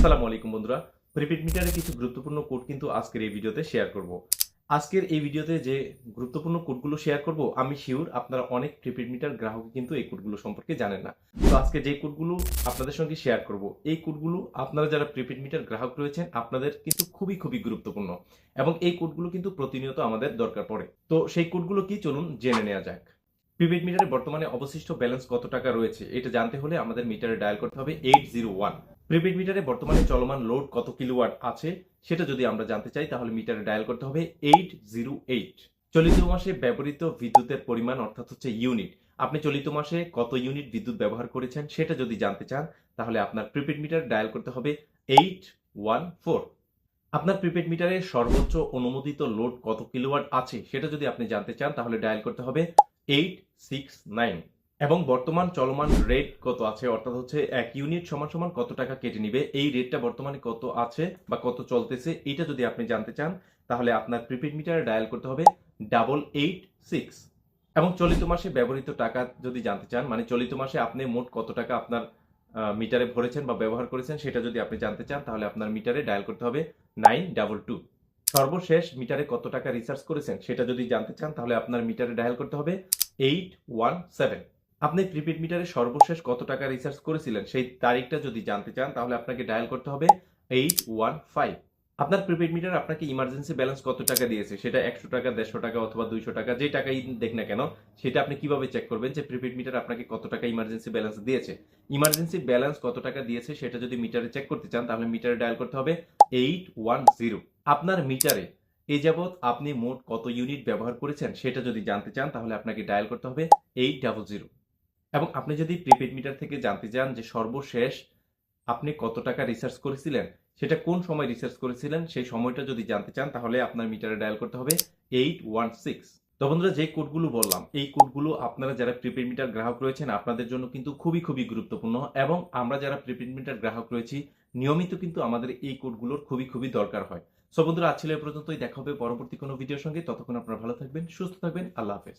আসসালামু আলাইকুম বন্ধুরা। প্রিপেড মিটারে কিছু গুরুত্বপূর্ণ কোড কিন্তু আজকের এই ভিডিওতে শেয়ার করব। আজকের এই ভিডিওতে যে গুরুত্বপূর্ণ কোডগুলো শেয়ার করব, আমি শিওর আপনারা অনেক প্রিপেড মিটার গ্রাহক কিন্তু এই কোডগুলো সম্পর্কে জানেন না। তো আজকে যে কোডগুলো আপনাদের সঙ্গে শেয়ার করব, এই কোডগুলো আপনারা যারা প্রিপেড মিটার গ্রাহক রয়েছেন, আপনাদের কিন্তু খুবই খুবই গুরুত্বপূর্ণ এবং এই কোডগুলো কিন্তু প্রতিনিয়ত আমাদের দরকার পড়ে। তো সেই কোডগুলো কি চলুন জেনে নেওয়া যাক। প্রিপেড মিটারে বর্তমানে অবশিষ্ট ব্যালেন্স কত টাকা রয়েছে, এটা জানতে হলে আমাদের মিটারে ডায়াল করতে হবে এইট জিরো ওয়ান প্রিপেড মিটারে বর্তমানে চলমান লোড কত কিলোওয়াট আছে, সেটা যদি আমরা জানতে চাই, তাহলে মিটারে ডায়াল করতে হবে এইট জিরো এইট চলিত মাসে ব্যবহৃত বিদ্যুতের পরিমাণ অর্থাৎ হচ্ছে ইউনিট আপনি চলিত মাসে কত ইউনিট বিদ্যুৎ ব্যবহার করেছেন, সেটা যদি জানতে চান, তাহলে আপনার প্রিপেড মিটার ডায়াল করতে হবে এইট ওয়ান ফোর আপনার প্রিপেড মিটারে সর্বোচ্চ অনুমোদিত লোড কত কিলোওয়াট আছে, সেটা যদি আপনি জানতে চান, তাহলে ডায়াল করতে হবে এইট সিক্স নাইন এবং বর্তমান চলমান রেট কত আছে? অর্থাৎ হচ্ছে এক ইউনিট সমান সমান কত টাকা কেটে নিবে? এই রেটটা বর্তমানে কত আছে বা কত চলতেছে? এটা যদি আপনি জানতে চান, তাহলে আপনার প্রিপেড মিটারে ডায়াল করতে হবে ডাবল এইট সিক্স এবং চলিত মাসে ব্যবহৃত টাকা যদি জানতে চান মানে চলিত মাসে আপনি মোট কত টাকা আপনার মিটারে ভরেছেন বা ব্যবহার করেছেন, সেটা যদি আপনি জানতে চান, তাহলে আপনার মিটারে ডায়াল করতে হবে নাইন ডাবল টু সর্বশেষ মিটারে কত টাকা রিচার্জ করেছেন, সেটা যদি জানতে চান, তাহলে আপনার মিটারে ডায়াল করতে হবে এইট ওয়ান সেভেন আপনি প্রিপেড মিটারে সর্বশেষ কত টাকা রিচার্জ করেছিলেন? সেই তারিখটা যদি জানতে চান, তাহলে আপনাকে ডায়াল করতে হবে এইট ওয়ান ফাইভ আপনার প্রিপেড মিটার আপনাকে ইমার্জেন্সি ব্যালেন্স কত টাকা দিয়েছে? সেটা একশো টাকা, দেড়শো টাকা অথবা দুইশো টাকা, যে টাকাই দেখ না কেন, সেটা আপনি কীভাবে চেক করবেন যে প্রিপেড মিটার আপনাকে কত টাকা ইমার্জেন্সি ব্যালেন্স দিয়েছে? ইমার্জেন্সি ব্যালেন্স কত টাকা দিয়েছে সেটা যদি মিটারে চেক করতে চান, তাহলে মিটারে ডায়াল করতে হবে এইট ওয়ান জিরো আপনার মিটারে এই যাবৎ আপনি মোট কত ইউনিট ব্যবহার করেছেন, সেটা যদি জানতে চান, তাহলে আপনাকে ডায়াল করতে হবে এইট ডাবল জিরো এবং আপনি যদি প্রিপেড মিটার থেকে জানতে চান যে সর্বশেষ আপনি কত টাকা রিসার্চ করেছিলেন, সেটা কোন সময় রিসার্চ করেছিলেন, সেই সময়টা যদি জানতে চান, তাহলে আপনার মিটারে ডায়াল করতে হবে এইট ওয়ান সিক্স তো বন্ধুরা, যে কোডগুলো বললাম, এই কোডগুলো আপনারা যারা প্রিপেড মিটার গ্রাহক রয়েছেন, আপনাদের জন্য কিন্তু খুবই খুবই গুরুত্বপূর্ণ এবং আমরা যারা প্রিপেড মিটার গ্রাহক রয়েছি, নিয়মিত কিন্তু আমাদের এই কোডগুলোর খুবই খুবই দরকার হয়। সো বন্ধুরা, আজ ছিল পর্যন্তই। দেখা হবে পরবর্তী কোনো ভিডিওর সঙ্গে। ততক্ষণ আপনারা ভালো থাকবেন, সুস্থ থাকবেন। আল্লাহ হাফেজ।